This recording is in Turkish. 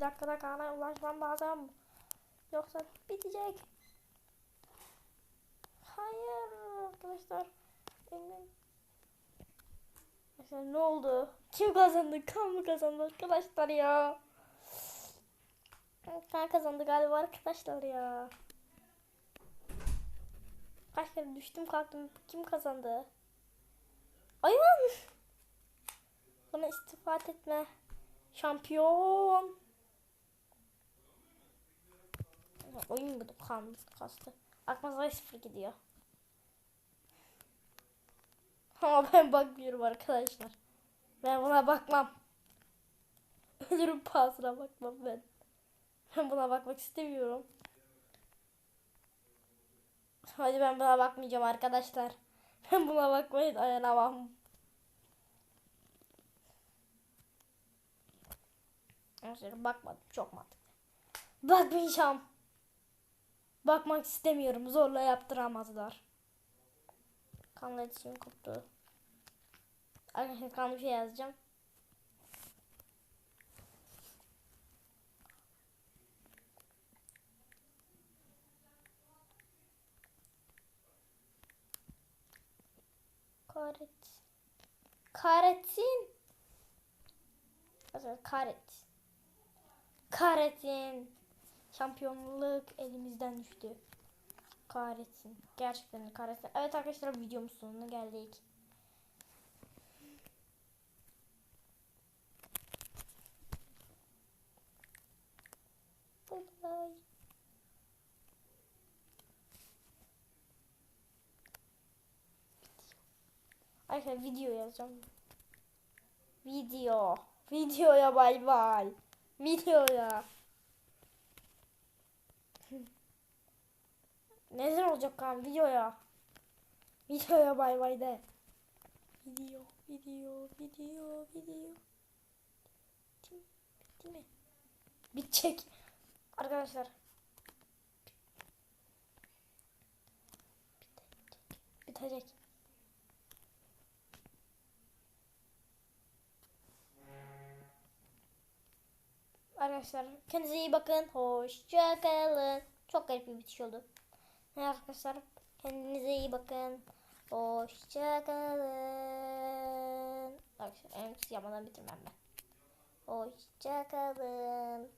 bir dakikada Kaan'a ulaşmam lazım. Yoksa bitecek. Hayır arkadaşlar. Arkadaşlar ne oldu? Kim kazandı? Kaan mı kazandı arkadaşlar ya? Kaan kazandı galiba arkadaşlar ya. Kaç kere düştüm kalktım. Kim kazandı? Ayağım. Bana istifat etme. Şampiyon. Ya Oyun mu kan kastı. Aklıma sıfır gidiyor. Ama ben bakmıyorum arkadaşlar. Ben buna bakmam. Ölürüm pahasına bakmam ben. Ben buna bakmak istemiyorum. Hadi ben buna bakmayacağım arkadaşlar. Ben buna bakmaya dayanamam. Arkadaşlar bakmadım. Çok mantıklı. Bakmayacağım. Bakmak istemiyorum. Zorla yaptıramazlar. Kanla iletişim koptu. Arkadaşlar kanlı bir şey yazacağım. Karet. Karetin. Arkadaşlar karet. Şampiyonluk elimizden düştü. Kahretsin. Gerçekten kahretsin. Evet arkadaşlar videomuz sonuna geldik. Bye bye. Arkadaşlar video yazacağım. Video. Videoya bay bay. Videoya. Neden olacak kan videoya? Videoya bay bay de. Video, video, video, video. Bitti mi? Bitecek. Arkadaşlar. Bitecek. Arkadaşlar kendinize iyi bakın. Hoşça kalın. Çok garip bir bitiş oldu. Arkadaşlar kendinize iyi bakın. Hoşça kalın. Arkadaşlar en yapmadan bitirmem ben. Hoşça kalın.